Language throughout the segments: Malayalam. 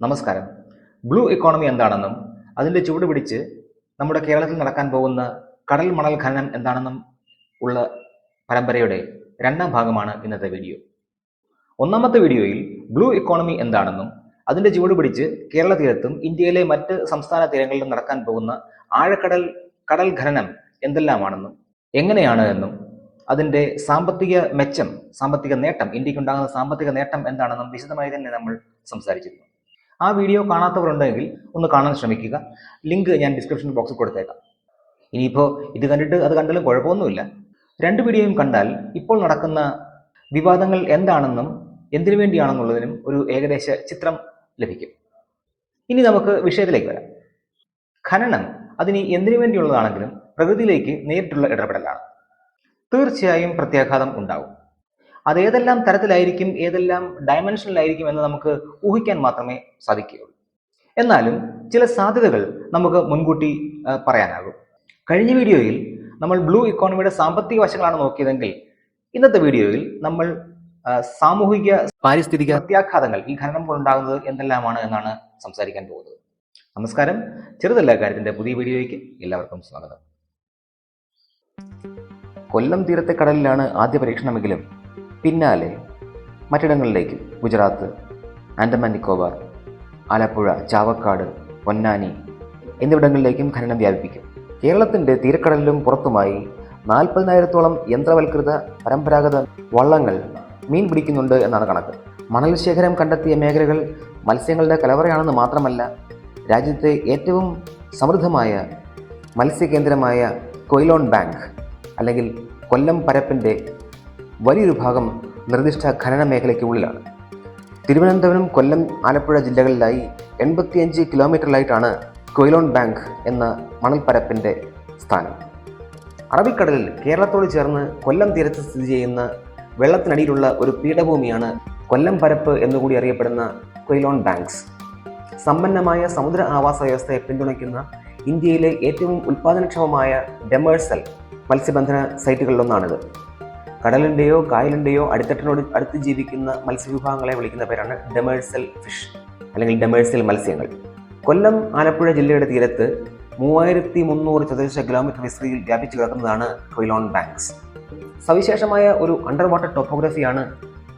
നമസ്കാരം. ബ്ലൂ ഇക്കോണമി എന്താണെന്നും അതിന്റെ ചുവട് പിടിച്ച് നമ്മുടെ കേരളത്തിൽ നടക്കാൻ പോകുന്ന കടൽ മണൽ ഖനനം എന്താണെന്നും ഉള്ള പരമ്പരയുടെ രണ്ടാം ഭാഗമാണ് ഇന്നത്തെ വീഡിയോ ഒന്നാമത്തെ വീഡിയോയിൽ ബ്ലൂ ഇക്കോണമി എന്താണെന്നും അതിന്റെ ചുവട് പിടിച്ച് കേരള തീരത്തും ഇന്ത്യയിലെ മറ്റ് സംസ്ഥാന തീരങ്ങളിലും നടക്കാൻ പോകുന്ന ആഴക്കടൽ കടൽ ഖനനം എന്തെല്ലാമാണെന്നും എങ്ങനെയാണ് എന്നും അതിന്റെ സാമ്പത്തിക മെച്ചം സാമ്പത്തിക നേട്ടം ഇന്ത്യക്കുണ്ടാകുന്ന സാമ്പത്തിക നേട്ടം എന്താണെന്നും വിശദമായി തന്നെ നമ്മൾ സംസാരിച്ചിരുന്നു. ആ വീഡിയോ കാണാത്തവരുണ്ടെങ്കിൽ ഒന്ന് കാണാൻ ശ്രമിക്കുക. ലിങ്ക് ഞാൻ ഡിസ്ക്രിപ്ഷൻ ബോക്സിൽ കൊടുത്തേക്കാം. ഇനിയിപ്പോൾ ഇത് കണ്ടിട്ട് അത് കണ്ടാലും കുഴപ്പമൊന്നുമില്ല. രണ്ട് വീഡിയോയും കണ്ടാൽ ഇപ്പോൾ നടക്കുന്ന വിവാദങ്ങൾ എന്താണെന്നും എന്തിനു വേണ്ടിയാണെന്നുള്ളതിനും ഒരു ഏകദേശ ചിത്രം ലഭിക്കും. ഇനി നമുക്ക് വിഷയത്തിലേക്ക് വരാം. ഖനനം അതിന് എന്തിനു വേണ്ടിയുള്ളതാണെങ്കിലും പ്രകൃതിയിലേക്ക് നേരിട്ടുള്ള ഇടപെടലാണ്. തീർച്ചയായും പ്രത്യാഘാതം ഉണ്ടാവും. അത് ഏതെല്ലാം തരത്തിലായിരിക്കും ഏതെല്ലാം ഡയമെൻഷനിലായിരിക്കും എന്ന് നമുക്ക് ഊഹിക്കാൻ മാത്രമേ സാധിക്കുകയുള്ളൂ. എന്നാലും ചില സാധ്യതകൾ നമുക്ക് മുൻകൂട്ടി പറയാനാകും. കഴിഞ്ഞ വീഡിയോയിൽ നമ്മൾ ബ്ലൂ ഇക്കോണമിയുടെ സാമ്പത്തിക വശങ്ങളാണ് നോക്കിയതെങ്കിൽ ഇന്നത്തെ വീഡിയോയിൽ നമ്മൾ സാമൂഹിക പാരിസ്ഥിതിക പ്രത്യാഘാതങ്ങൾ ഈ ഖനനം കൊണ്ടുണ്ടാകുന്നത് എന്തെല്ലാമാണ് എന്നാണ് സംസാരിക്കാൻ പോകുന്നത്. നമസ്കാരം. ചെറുതല്ല കാര്യത്തിന്റെ പുതിയ വീഡിയോയ്ക്ക് എല്ലാവർക്കും സ്വാഗതം. കൊല്ലം തീരത്തെ കടലിലാണ് ആദ്യ പരീക്ഷണമെങ്കിലും പിന്നാലെ മറ്റിടങ്ങളിലേക്ക് ഗുജറാത്ത് ആൻഡമാൻ നിക്കോബാർ ആലപ്പുഴ ചാവക്കാട് പൊന്നാനി എന്നിവിടങ്ങളിലേക്കും ഖനനം വ്യാപിപ്പിക്കും. കേരളത്തിന്റെ തീരക്കടലിലും പുറത്തുമായി നാൽപ്പതിനായിരത്തോളം യന്ത്രവൽകൃത പരമ്പരാഗത വള്ളങ്ങൾ മീൻ പിടിക്കുന്നുണ്ട് എന്നാണ് കണക്ക്. മണൽ ശേഖരം കണ്ടെത്തിയ മേഖലകൾ മത്സ്യങ്ങളുടെ കലവറയാണെന്ന് മാത്രമല്ല രാജ്യത്തെ ഏറ്റവും സമൃദ്ധമായ മത്സ്യകേന്ദ്രമായ കൊയിലോൺ ബാങ്ക് അല്ലെങ്കിൽ കൊല്ലം പരപ്പിന്റെ വലിയൊരു ഭാഗം നിർദ്ദിഷ്ട ഖനന മേഖലയ്ക്ക് ഉള്ളിലാണ് തിരുവനന്തപുരം കൊല്ലം ആലപ്പുഴ ജില്ലകളിലായി എൺപത്തിയഞ്ച് കിലോമീറ്ററിലായിട്ടാണ് കൊയിലോൺ ബാങ്ക് എന്ന മണൽപ്പരപ്പിന്റെ സ്ഥാനം. അറബിക്കടലിൽ കേരളത്തോട് ചേർന്ന് കൊല്ലം തീരത്ത് സ്ഥിതി ചെയ്യുന്ന വെള്ളത്തിനടിയിലുള്ള ഒരു പീഠഭൂമിയാണ് കൊല്ലം പരപ്പ് എന്നുകൂടി അറിയപ്പെടുന്ന കൊയിലോൺ ബാങ്ക്സ്. സമ്പന്നമായ സമുദ്ര ആവാസ വ്യവസ്ഥയെ പിന്തുണയ്ക്കുന്ന ഇന്ത്യയിലെ ഏറ്റവും ഉൽപ്പാദനക്ഷമമായ ഡെമേഴ്സൽ മത്സ്യബന്ധന സൈറ്റുകളിലൊന്നാണിത്. കടലിന്റെയോ കായലിന്റെയോ അടിത്തട്ടിനോട് അടുത്ത് ജീവിക്കുന്ന മത്സ്യവിഭാഗങ്ങളെ വിളിക്കുന്ന പേരാണ് ഡെമേഴ്സൽ ഫിഷ് അല്ലെങ്കിൽ ഡെമേഴ്സൽ മത്സ്യങ്ങൾ. കൊല്ലം ആലപ്പുഴ ജില്ലയുടെ തീരത്ത് മൂവായിരത്തി മുന്നൂറ് ചതുരശ്ര കിലോമീറ്റർ വിസ്തൃതിയിൽ വ്യാപിച്ചു കിടക്കുന്നതാണ് കൊയിലോൺ ബാങ്ക്സ്. സവിശേഷമായ ഒരു അണ്ടർ വാട്ടർ ടോപ്പോഗ്രഫിയാണ്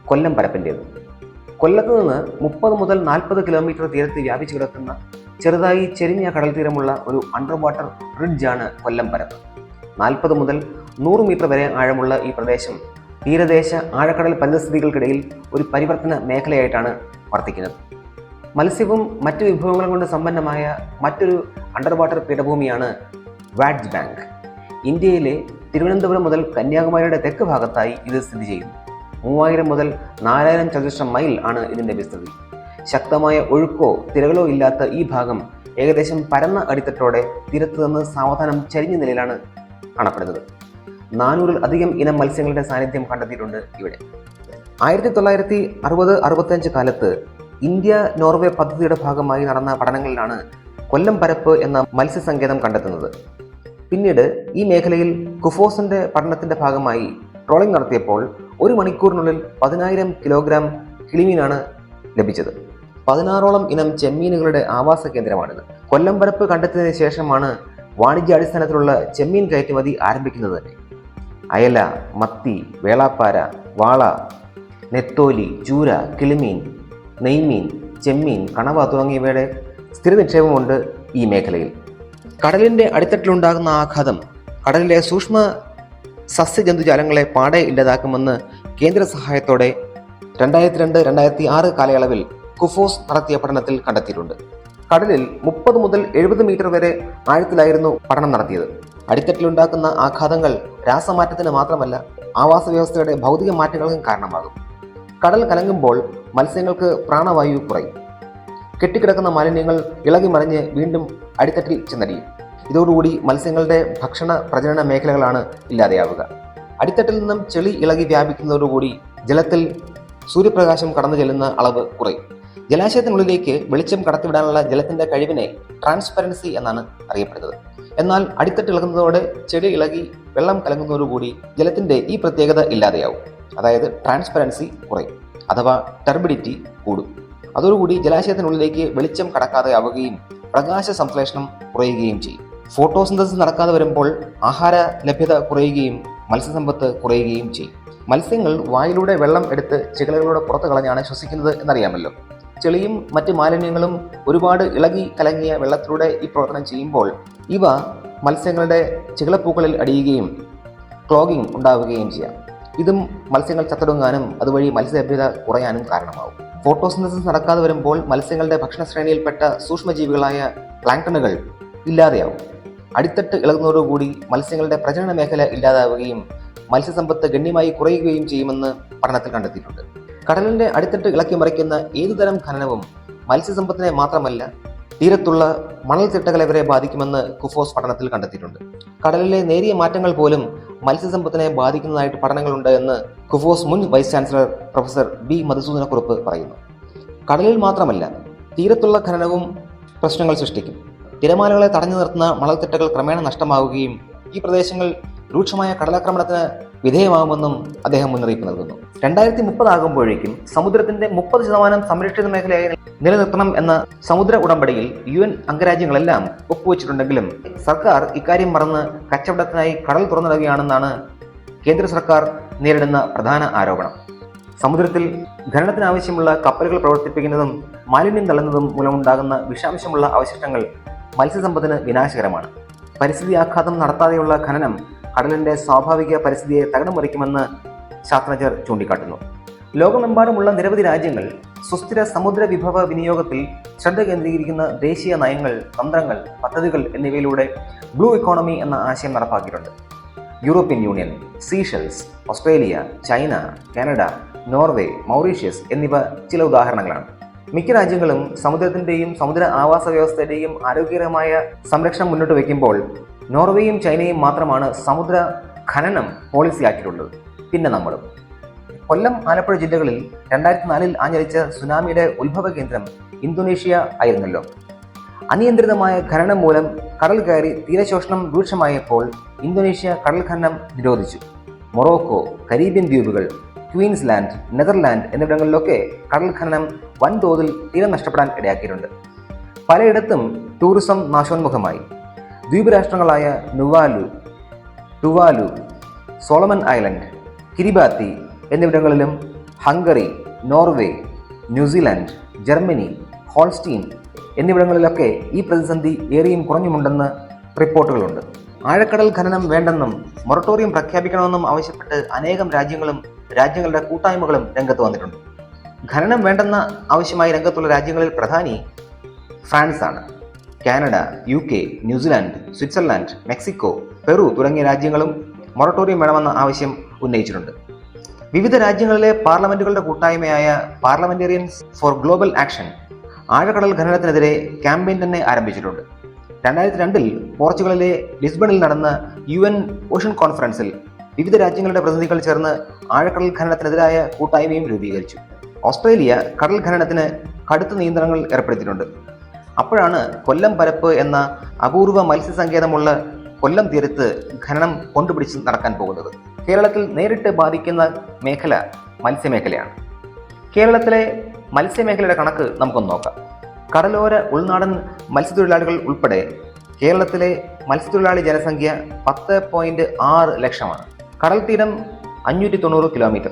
കൊല്ലം പരപ്പിന്റേത് കൊല്ലത്ത് നിന്ന് മുപ്പത് മുതൽ നാൽപ്പത് കിലോമീറ്റർ തീരത്ത് വ്യാപിച്ചു കിടക്കുന്ന ചെറുതായി ചെരിഞ്ഞ കടൽ തീരമുള്ള ഒരു അണ്ടർ വാട്ടർ ബ്രിഡ്ജാണ് കൊല്ലം പരപ്പ്. നാൽപ്പത് മുതൽ നൂറ് മീറ്റർ വരെ ആഴമുള്ള ഈ പ്രദേശം തീരദേശ ആഴക്കടൽ പരിതസ്ഥിതികൾക്കിടയിൽ ഒരു പരിവർത്തന മേഖലയായിട്ടാണ് വർത്തിക്കുന്നത്. മത്സ്യവും മറ്റു വിഭവങ്ങളും കൊണ്ട് സമ്പന്നമായ മറ്റൊരു അണ്ടർ വാട്ടർ പീഠഭൂമിയാണ് വാഡ്ജ് ബാങ്ക്. ഇന്ത്യയിലെ തിരുവനന്തപുരം മുതൽ കന്യാകുമാരിയുടെ തെക്ക് ഭാഗത്തായി ഇത് സ്ഥിതി ചെയ്യുന്നു. മൂവായിരം മുതൽ നാലായിരം ചതുരശ്ര മൈൽ ആണ് ഇതിന്റെ വിസ്തൃതി. ശക്തമായ ഒഴുക്കോ തിരകളോ ഇല്ലാത്ത ഈ ഭാഗം ഏകദേശം പരന്ന അടിത്തട്ടോടെ തീരത്ത് നിന്ന് സാവധാനം ചരിഞ്ഞ നിലയിലാണ് കാണപ്പെടുന്നത്. നാനൂറിൽ അധികം ഇനം മത്സ്യങ്ങളുടെ സാന്നിധ്യം കണ്ടെത്തിയിട്ടുണ്ട് ഇവിടെ. ആയിരത്തി തൊള്ളായിരത്തി അറുപത് അറുപത്തഞ്ച് കാലത്ത് ഇന്ത്യ നോർവേ പദ്ധതിയുടെ ഭാഗമായി നടന്ന പഠനങ്ങളിലാണ് കൊല്ലം പരപ്പ് എന്ന മത്സ്യസങ്കേതം കണ്ടെത്തുന്നത്. പിന്നീട് ഈ മേഖലയിൽ കുഫോസിന്റെ പഠനത്തിന്റെ ഭാഗമായി ട്രോളിംഗ് നടത്തിയപ്പോൾ ഒരു മണിക്കൂറിനുള്ളിൽ പതിനായിരം കിലോഗ്രാം കിളിമീനാണ് ലഭിച്ചത്. പതിനാറോളം ഇനം ചെമ്മീനുകളുടെ ആവാസ കേന്ദ്രമാണിത്. കൊല്ലം പരപ്പ് കണ്ടെത്തിയതിനു ശേഷമാണ് വാണിജ്യാടിസ്ഥാനത്തിലുള്ള ചെമ്മീൻ കയറ്റുമതി ആരംഭിക്കുന്നത് തന്നെ. അയല മത്തി വേളാപ്പാര വാള നെത്തോലി ചൂര കിളിമീൻ നെയ്മീൻ ചെമ്മീൻ കണവ തുടങ്ങിയവയുടെ സ്ഥിര നിക്ഷേപമുണ്ട് ഈ മേഖലയിൽ. കടലിന്റെ അടിത്തട്ടിലുണ്ടാകുന്ന ആഘാതം കടലിലെ സൂക്ഷ്മ സസ്യജന്തുജാലങ്ങളെ പാടെ ഇല്ലാതാക്കുമെന്ന് കേന്ദ്ര സഹായത്തോടെ രണ്ടായിരത്തി രണ്ട് രണ്ടായിരത്തി ആറ് കാലയളവിൽ കുഫോസ് നടത്തിയ പഠനത്തിൽ കണ്ടെത്തിയിട്ടുണ്ട്. കടലിൽ മുപ്പത് മുതൽ എഴുപത് മീറ്റർ വരെ ആഴത്തിലായിരുന്നു പഠനം നടത്തിയത്. അടിത്തട്ടിലുണ്ടാക്കുന്ന ആഘാതങ്ങൾ രാസമാറ്റത്തിന് മാത്രമല്ല ആവാസ വ്യവസ്ഥയുടെ ഭൗതിക മാറ്റങ്ങൾക്കും കാരണമാകും. കടൽ കലങ്ങുമ്പോൾ മത്സ്യങ്ങൾക്ക് പ്രാണവായു കുറയും. കെട്ടിക്കിടക്കുന്ന മാലിന്യങ്ങൾ ഇളകി മറിഞ്ഞ് വീണ്ടും അടിത്തട്ടിൽ ചെന്നടിയും. ഇതോടുകൂടി മത്സ്യങ്ങളുടെ ഭക്ഷണ പ്രജനന മേഖലകളാണ് ഇല്ലാതെയാവുക. അടിത്തട്ടിൽ നിന്നും ചെളി ഇളകി വ്യാപിക്കുന്നതോടുകൂടി ജലത്തിൽ സൂര്യപ്രകാശം കടന്നു ചെല്ലുന്ന അളവ് കുറയും. ജലാശയത്തിനുള്ളിലേക്ക് വെളിച്ചം കടത്തിവിടാനുള്ള ജലത്തിന്റെ കഴിവിനെ ട്രാൻസ്പെറൻസി എന്നാണ് അറിയപ്പെടുന്നത്. എന്നാൽ അടിത്തട്ട് ഇളകുന്നതോടെ ചെടി ഇളകി വെള്ളം കലങ്ങുന്നതോടുകൂടി ജലത്തിന്റെ ഈ പ്രത്യേകത ഇല്ലാതെയാവും. അതായത് ട്രാൻസ്പെറൻസി കുറയും അഥവാ ടെർബിഡിറ്റി കൂടും. അതോടുകൂടി ജലാശയത്തിനുള്ളിലേക്ക് വെളിച്ചം കടക്കാതെ ആവുകയും പ്രകാശ സംശ്ലേഷണം കുറയുകയും ചെയ്യും. ഫോട്ടോസിന്തസിസ് നടക്കാതെ വരുമ്പോൾ ആഹാര ലഭ്യത കുറയുകയും മത്സ്യസമ്പത്ത് കുറയുകയും ചെയ്യും. മത്സ്യങ്ങൾ വായിലൂടെ വെള്ളം എടുത്ത് ചികളകളിലൂടെ പുറത്തു കളഞ്ഞാണ് ശ്വസിക്കുന്നത് എന്നറിയാമല്ലോ. ചെളിയും മറ്റ് മാലിന്യങ്ങളും ഒരുപാട് ഇളകി കലങ്ങിയ വെള്ളത്തിലൂടെ ഈ പ്രവർത്തനം ചെയ്യുമ്പോൾ ഇവ മത്സ്യങ്ങളുടെ ചികളപ്പൂക്കളിൽ അടിയുകയും ക്ലോഗിംഗ് ഉണ്ടാവുകയും ചെയ്യാം. ഇതും മത്സ്യങ്ങൾ ചത്തൊടുങ്ങാനും അതുവഴി മത്സ്യലഭ്യത കുറയാനും കാരണമാവും. ഫോട്ടോസിന്തസിസ് നടക്കാതെ വരുമ്പോൾ മത്സ്യങ്ങളുടെ ഭക്ഷണശ്രേണിയിൽപ്പെട്ട സൂക്ഷ്മജീവികളായ പ്ലാങ്ടണുകൾ ഇല്ലാതെയാവും. അടിത്തട്ട് ഇളകുന്നതോടുകൂടി മത്സ്യങ്ങളുടെ പ്രജനന മേഖല ഇല്ലാതാവുകയും മത്സ്യസമ്പത്ത് ഗണ്യമായി കുറയുകയും ചെയ്യുമെന്ന് പഠനത്തിൽ കണ്ടെത്തിയിട്ടുണ്ട്. കടലിന്റെ അടിത്തട്ട് ഇളക്കി മറിക്കുന്ന ഏതുതരം ഖനനവും മത്സ്യസമ്പത്തിനെ മാത്രമല്ല തീരത്തുള്ള മണൽത്തിട്ടകളെ വരെ ബാധിക്കുമെന്ന് കുഫോസ് പഠനത്തിൽ കണ്ടെത്തിയിട്ടുണ്ട്. കടലിലെ നേരിയ മാറ്റങ്ങൾ പോലും മത്സ്യസമ്പത്തിനെ ബാധിക്കുന്നതായിട്ട് പഠനങ്ങളുണ്ട് എന്ന് കുഫോസ് മുൻ vice chancellor professor B Madhusoodana Kurup പറയുന്നു. കടലിൽ മാത്രമല്ല തീരത്തുള്ള ഖനനവും പ്രശ്നങ്ങൾ സൃഷ്ടിക്കും. തിരമാലകളെ തടഞ്ഞു നിർത്തുന്ന മണൽത്തിട്ടകൾ ക്രമേണ നഷ്ടമാവുകയും ഈ പ്രദേശങ്ങൾ രൂക്ഷമായ കടലാക്രമണത്തിന് വിധേയമാകുമെന്നും അദ്ദേഹം മുന്നറിയിപ്പ് നൽകുന്നു. രണ്ടായിരത്തി മുപ്പതാകുമ്പോഴേക്കും സമുദ്രത്തിന്റെ മുപ്പത് ശതമാനം സംരക്ഷിത മേഖലയായി നിലനിർത്തണം എന്ന സമുദ്ര ഉടമ്പടിയിൽ യു എൻ അംഗരാജ്യങ്ങളെല്ലാം ഒപ്പുവെച്ചിട്ടുണ്ടെങ്കിലും സർക്കാർ ഇക്കാര്യം മറന്ന് കച്ചവടത്തിനായി കടൽ തുറന്നിടുകയാണെന്നാണ് കേന്ദ്ര സർക്കാർ നേരിടുന്ന പ്രധാന ആരോപണം. സമുദ്രത്തിൽ ഖനനത്തിനാവശ്യമുള്ള കപ്പലുകൾ പ്രവർത്തിപ്പിക്കുന്നതും മാലിന്യം തള്ളുന്നതും മൂലമുണ്ടാകുന്ന വിഷാംശമുള്ള അവശിഷ്ടങ്ങൾ മത്സ്യസമ്പത്തിന് വിനാശകരമാണ്. പരിസ്ഥിതി ആഘാതം നടത്താതെയുള്ള ഖനനം കടലിന്റെ സ്വാഭാവിക പരിസ്ഥിതിയെ തകിടം മറിക്കുമെന്ന് ശാസ്ത്രജ്ഞർ ചൂണ്ടിക്കാട്ടുന്നു. ലോകമെമ്പാടുമുള്ള നിരവധി രാജ്യങ്ങൾ സുസ്ഥിര സമുദ്ര വിഭവ വിനിയോഗത്തിൽ ശ്രദ്ധ കേന്ദ്രീകരിക്കുന്ന ദേശീയ നയങ്ങൾ തന്ത്രങ്ങൾ പദ്ധതികൾ എന്നിവയിലൂടെ ബ്ലൂ ഇക്കോണമി എന്ന ആശയം നടപ്പാക്കിയിട്ടുണ്ട്. European Union Seychelles Australia China Canada Norway Mauritius എന്നിവ ചില ഉദാഹരണങ്ങളാണ്. മിക്ക രാജ്യങ്ങളും സമുദ്രത്തിന്റെയും സമുദ്ര ആവാസ വ്യവസ്ഥയുടെയും ആരോഗ്യകരമായ സംരക്ഷണം മുന്നോട്ട് വയ്ക്കുമ്പോൾ നോർവേയും ചൈനയും മാത്രമാണ് സമുദ്ര ഖനനം പോളിസിയാക്കിയിട്ടുള്ളത്. പിന്നെ നമ്മളും. കൊല്ലം ആലപ്പുഴ ജില്ലകളിൽ രണ്ടായിരത്തി നാലിൽ ആഞ്ഞടിച്ച സുനാമിയുടെ ഉത്ഭവ കേന്ദ്രം ഇന്തോനേഷ്യ ആയിരുന്നല്ലോ. അനിയന്ത്രിതമായ ഖനനം മൂലം കടൽ കയറി തീരശോഷണം രൂക്ഷമായപ്പോൾ ഇന്തോനേഷ്യ കടൽ ഖനനം നിരോധിച്ചു. മൊറോക്കോ കരീബിയൻ ദ്വീപുകൾ ക്വീൻസ്ലാൻഡ് നെതർലാൻഡ് എന്നിവിടങ്ങളിലൊക്കെ കടൽ ഖനനം വൻതോതിൽ തീരം നഷ്ടപ്പെടാൻ ഇടയാക്കിയിട്ടുണ്ട്. പലയിടത്തും ടൂറിസം നാശോന്മുഖമായി. ദ്വീപ് രാഷ്ട്രങ്ങളായ നുവാലു ടുവാലു സോളമൻ ഐലൻഡ് കിരിബാത്തി എന്നിവിടങ്ങളിലും Hungary Norway New Zealand Germany Holstein എന്നിവിടങ്ങളിലൊക്കെ ഈ പ്രതിസന്ധി ഏറിയും കുറഞ്ഞുമുണ്ടെന്ന് റിപ്പോർട്ടുകളുണ്ട്. ആഴക്കടൽ ഖനനം വേണ്ടെന്നും മൊറട്ടോറിയം പ്രഖ്യാപിക്കണമെന്നും ആവശ്യപ്പെട്ട് അനേകം രാജ്യങ്ങളും രാജ്യങ്ങളുടെ കൂട്ടായ്മകളും രംഗത്ത് വന്നിട്ടുണ്ട്. ഖനനം വേണ്ടെന്ന ആവശ്യമായി രംഗത്തുള്ള രാജ്യങ്ങളിൽ പ്രധാനി ഫ്രാൻസാണ്. Canada U K New Zealand Switzerland Mexico Peru തുടങ്ങിയ രാജ്യങ്ങളും മൊറട്ടോറിയം വേണമെന്ന ആവശ്യം ഉന്നയിച്ചിട്ടുണ്ട്. വിവിധ രാജ്യങ്ങളിലെ പാർലമെന്റുകളുടെ കൂട്ടായ്മയായ പാർലമെന്റേറിയൻസ് ഫോർ ഗ്ലോബൽ ആക്ഷൻ ആഴക്കടൽ ഖനനത്തിനെതിരെ ക്യാമ്പയിൻ തന്നെ ആരംഭിച്ചിട്ടുണ്ട്. രണ്ടായിരത്തി രണ്ടിൽ പോർച്ചുഗലിലെ ലിസ്ബണിൽ നടന്ന യു എൻ ഓഷൻ കോൺഫറൻസിൽ വിവിധ രാജ്യങ്ങളുടെ പ്രതിനിധികൾ ചേർന്ന് ആഴക്കടൽ ഖനനത്തിനെതിരായ കൂട്ടായ്മയും രൂപീകരിച്ചു. ഓസ്ട്രേലിയ കടൽ ഖനനത്തിന് കടുത്ത നിയന്ത്രണങ്ങൾ ഏർപ്പെടുത്തിയിട്ടുണ്ട്. അപ്പോഴാണ് കൊല്ലം പരപ്പ് എന്ന അപൂർവ മത്സ്യസങ്കേതമുള്ള കൊല്ലം തീരത്ത് ഖനനം കൊണ്ടുപിടിച്ച് നടക്കാൻ പോകുന്നത്. കേരളത്തിൽ നേരിട്ട് ബാധിക്കുന്ന മേഖല മത്സ്യമേഖലയാണ്. കേരളത്തിലെ മത്സ്യമേഖലയുടെ കണക്ക് നമുക്കൊന്ന് നോക്കാം. കടലോര ഉൾനാടൻ മത്സ്യത്തൊഴിലാളികൾ ഉൾപ്പെടെ കേരളത്തിലെ മത്സ്യത്തൊഴിലാളി ജനസംഖ്യ പത്ത് പോയിന്റ് ആറ് ലക്ഷമാണ്. കടൽ തീരം അഞ്ഞൂറ്റി തൊണ്ണൂറ് കിലോമീറ്റർ.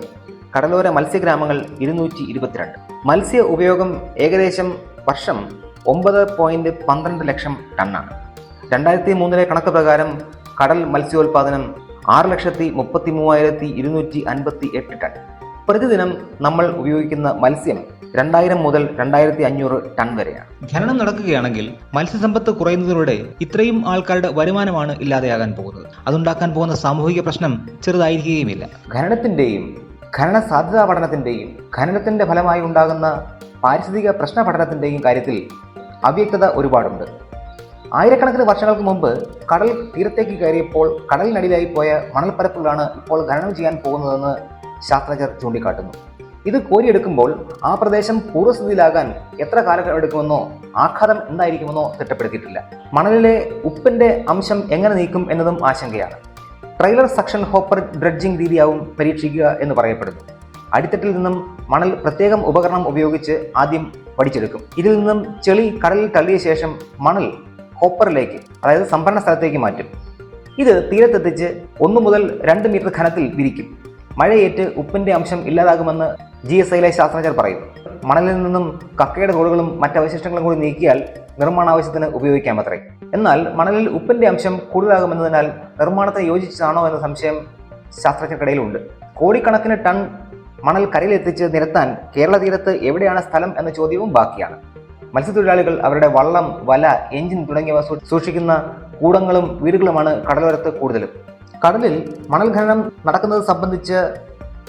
കടലോര മത്സ്യഗ്രാമങ്ങൾ ഇരുന്നൂറ്റി ഇരുപത്തിരണ്ട്. മത്സ്യ ഉപയോഗം ഏകദേശം വർഷം ഒമ്പത് പോയിന്റ് പന്ത്രണ്ട് ലക്ഷം ടണ്ണാണ്. രണ്ടായിരത്തി മൂന്നിലെ കണക്ക് പ്രകാരം കടൽ മത്സ്യോൽപാദനം ആറ് ലക്ഷത്തി മുപ്പത്തി മൂവായിരത്തി ഇരുന്നൂറ്റി അൻപത്തി എട്ട് ടൺ. പ്രതിദിനം നമ്മൾ ഉപയോഗിക്കുന്ന മത്സ്യം രണ്ടായിരം മുതൽ രണ്ടായിരത്തി അഞ്ഞൂറ് ടൺ വരെയാണ്. ഖനനം നടക്കുകയാണെങ്കിൽ മത്സ്യസമ്പത്ത് കുറയുന്നതിലൂടെ ഇത്രയും ആൾക്കാരുടെ വരുമാനമാണ് ഇല്ലാതെയാകാൻ പോകുന്നത്. അതുണ്ടാക്കാൻ പോകുന്ന സാമൂഹിക പ്രശ്നം ചെറുതായിരിക്കുകയുമില്ല. ഖനനത്തിന്റെയും ഖനന സാധ്യതാ പഠനത്തിന്റെയും ഖനനത്തിന്റെ ഫലമായി ഉണ്ടാകുന്ന പാരിസ്ഥിതിക പ്രശ്ന പഠനത്തിന്റെയും കാര്യത്തിൽ അവ്യക്തത ഒരുപാടുണ്ട്. ആയിരക്കണക്കിന് വർഷങ്ങൾക്ക് മുമ്പ് കടൽ തീരത്തേക്ക് കയറിയപ്പോൾ കടലിനടിയിലായി പോയ മണൽപ്പരപ്പുകളാണ് ഇപ്പോൾ ഖനനം ചെയ്യാൻ പോകുന്നതെന്ന് ശാസ്ത്രജ്ഞർ ചൂണ്ടിക്കാട്ടുന്നു. ഇത് കോരിയെടുക്കുമ്പോൾ ആ പ്രദേശം പൂർവസ്ഥിതിയിലാകാൻ എത്ര കാലം എടുക്കുമെന്നോ ആഘാതം എന്തായിരിക്കുമെന്നോ തിട്ടപ്പെടുത്തിയിട്ടില്ല. മണലിലെ ഉപ്പിന്റെ അംശം എങ്ങനെ നീക്കും എന്നതും ആശങ്കയാണ്. ട്രെയിലർ സക്ഷൻ ഹോപ്പർ ഡ്രഡ്ജിംഗ് രീതിയാവും പരീക്ഷിക്കുക എന്ന് പറയപ്പെടുന്നു. അടിത്തട്ടിൽ നിന്നും മണൽ പ്രത്യേകം ഉപകരണം ഉപയോഗിച്ച് ആദ്യം പഠിച്ചെടുക്കും. ഇതിൽ നിന്നും ചെളി കടലിൽ തള്ളിയ ശേഷം മണൽ ഹോപ്പറിലേക്ക് അതായത് സംഭരണ സ്ഥലത്തേക്ക് മാറ്റും. ഇത് തീരത്തെത്തിച്ച് ഒന്ന് മുതൽ രണ്ട് മീറ്റർ ഖനത്തിൽ വിരിക്കും. മഴയേറ്റ് ഉപ്പിന്റെ അംശം ഇല്ലാതാകുമെന്ന് ജി എസ് ഐയിലെ ശാസ്ത്രജ്ഞർ പറയുന്നു. മണലിൽ നിന്നും കക്കയുടെ തോടുകളും മറ്റ് അവശിഷ്ടങ്ങളും കൂടി നീക്കിയാൽ നിർമ്മാണ നിർമ്മാണാവശ്യത്തിന് ഉപയോഗിക്കാമത്രേ. എന്നാൽ മണലിൽ ഉപ്പിന്റെ അംശം കൂടുതലാകുമെന്നതിനാൽ നിർമ്മാണത്തെ യോജിച്ചതാണോ എന്ന സംശയം ശാസ്ത്രജ്ഞർക്കിടയിലുണ്ട്. കോടിക്കണക്കിന് ടൺ മണൽ കരയിലെത്തിച്ച് നിരത്താൻ കേരള തീരത്ത് എവിടെയാണ് സ്ഥലം എന്ന ചോദ്യവും ബാക്കിയാണ്. മത്സ്യത്തൊഴിലാളികൾ അവരുടെ വള്ളം വല എഞ്ചിൻ തുടങ്ങിയവ സൂക്ഷിക്കുന്ന കൂടങ്ങളും വീടുകളുമാണ് കടലോരത്ത് കൂടുതലും. കടലിൽ മണൽ ഖനനം നടക്കുന്നത് സംബന്ധിച്ച്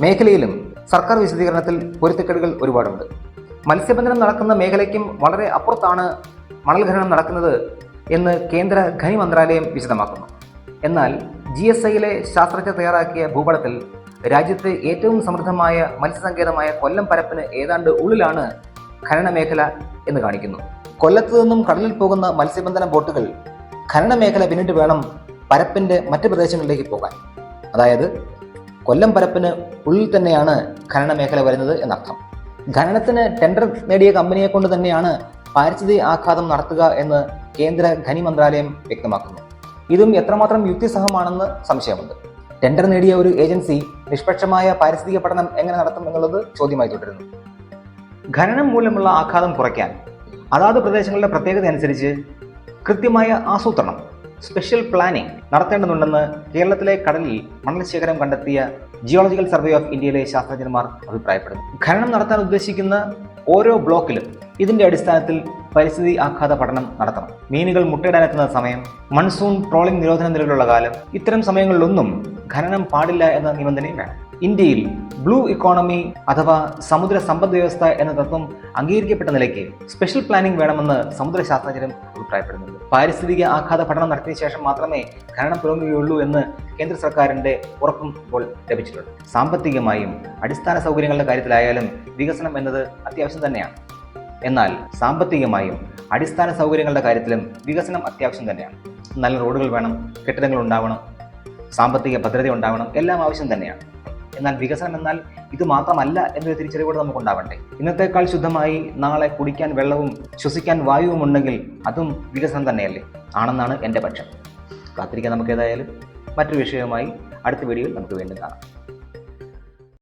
മേഖലയിലും സർക്കാർ വിശദീകരണത്തിൽ പൊരുത്തക്കേടുകൾ ഒരുപാടുണ്ട്. മത്സ്യബന്ധനം നടക്കുന്ന മേഖലയ്ക്കും വളരെ അപ്പുറത്താണ് മണൽ ഖനനം നടക്കുന്നത് എന്ന് കേന്ദ്ര ഖനി മന്ത്രാലയം വിശദമാക്കുന്നു. എന്നാൽ ജി എസ് ഐയിലെ ശാസ്ത്രജ്ഞർ തയ്യാറാക്കിയ ഭൂപടത്തിൽ രാജ്യത്തെ ഏറ്റവും സമൃദ്ധമായ മത്സ്യസങ്കേതമായ കൊല്ലം പരപ്പിന് ഏതാണ്ട് ഉള്ളിലാണ് ഖനന മേഖല എന്ന് കാണിക്കുന്നു. കൊല്ലത്തു നിന്നും കടലിൽ പോകുന്ന മത്സ്യബന്ധന ബോട്ടുകൾ ഖനന മേഖല പിന്നിട്ട് വേണം പരപ്പിന്റെ മറ്റ് പ്രദേശങ്ങളിലേക്ക് പോകാൻ. അതായത് കൊല്ലം പരപ്പിന് ഉള്ളിൽ തന്നെയാണ് ഖനന മേഖല വരുന്നത് എന്നർത്ഥം. ഖനനത്തിന് ടെൻഡർ നേടിയ കമ്പനിയെ കൊണ്ട് തന്നെയാണ് പാരിസ്ഥിതി ആഘാതം നടത്തുക എന്ന് കേന്ദ്ര ഖനി മന്ത്രാലയം വ്യക്തമാക്കുന്നു. ഇതും എത്രമാത്രം യുക്തിസഹമാണെന്ന് സംശയമുണ്ട്. ടെൻഡർ നേടിയ ഒരു ഏജൻസി നിഷ്പക്ഷമായ പാരിസ്ഥിതിക പഠനം എങ്ങനെ നടത്തും എന്നുള്ളത് ചോദ്യമായി തുടരുന്നു. ഖനനം മൂലമുള്ള ആഘാതം കുറയ്ക്കാൻ അതാത് പ്രദേശങ്ങളുടെ പ്രത്യേകത അനുസരിച്ച് കൃത്യമായ ആസൂത്രണം സ്പെഷ്യൽ പ്ലാനിംഗ് നടത്തേണ്ടതുണ്ടെന്ന് കേരളത്തിലെ കടലിൽ മണൽ ശേഖരം കണ്ടെത്തിയ ജിയോളജിക്കൽ സർവേ ഓഫ് ഇന്ത്യയിലെ ശാസ്ത്രജ്ഞന്മാർ അഭിപ്രായപ്പെടുന്നു. ഖനനം നടത്താൻ ഉദ്ദേശിക്കുന്ന ഓരോ ബ്ലോക്കിലും ഇതിന്റെ അടിസ്ഥാനത്തിൽ പരിസ്ഥിതി ആഘാത പഠനം നടത്തണം. മീനുകൾ മുട്ടയിടാനെത്തുന്ന സമയം മൺസൂൺ ട്രോളിംഗ് നിരോധന നിലവിലുള്ള കാലം ഇത്തരം സമയങ്ങളിലൊന്നും ഖനനം പാടില്ല എന്ന നിബന്ധനയും വേണം. ഇന്ത്യയിൽ ബ്ലൂ ഇക്കോണമി അഥവാ സമുദ്ര സമ്പദ് വ്യവസ്ഥ എന്ന തത്വം അംഗീകരിക്കപ്പെട്ട നിലയ്ക്ക് സ്പെഷ്യൽ പ്ലാനിംഗ് വേണമെന്ന് സമുദ്ര ശാസ്ത്രജ്ഞരും അഭിപ്രായപ്പെടുന്നുണ്ട്. പാരിസ്ഥിതിക ആഘാത പഠനം നടത്തിയ ശേഷം മാത്രമേ ഖനനം തുടങ്ങുകയുള്ളൂ എന്ന് കേന്ദ്ര സർക്കാരിന്റെ ഉറപ്പും ഇപ്പോൾ ലഭിച്ചിട്ടുണ്ട്. സാമ്പത്തികമായും അടിസ്ഥാന സൗകര്യങ്ങളുടെ കാര്യത്തിലായാലും വികസനം എന്നത് അത്യാവശ്യം തന്നെയാണ്. എന്നാൽ സാമ്പത്തികമായും അടിസ്ഥാന സൗകര്യങ്ങളുടെ കാര്യത്തിലും വികസനം അത്യാവശ്യം തന്നെയാണ്. നല്ല റോഡുകൾ വേണം കെട്ടിടങ്ങൾ ഉണ്ടാവണം സാമ്പത്തിക ഭദ്രത ഉണ്ടാവണം എല്ലാം ആവശ്യം തന്നെയാണ്. എന്നാൽ വികസനം എന്നാൽ ഇത് മാത്രമല്ല എന്നൊരു തിരിച്ചറിവോട് നമുക്ക് ഉണ്ടാവണ്ടേ ഇന്നത്തേക്കാൾ ശുദ്ധമായി നാളെ കുടിക്കാൻ വെള്ളവും ശ്വസിക്കാൻ വായുവും ഉണ്ടെങ്കിൽ അതും വികസനം തന്നെയല്ലേ? ആണെന്നാണ് എന്റെ പക്ഷം. കാത്തിരിക്കാൻ നമുക്ക് ഏതായാലും മറ്റൊരു വിഷയവുമായി അടുത്ത വീഡിയോയിൽ നമുക്ക് വീണ്ടും കാണാം.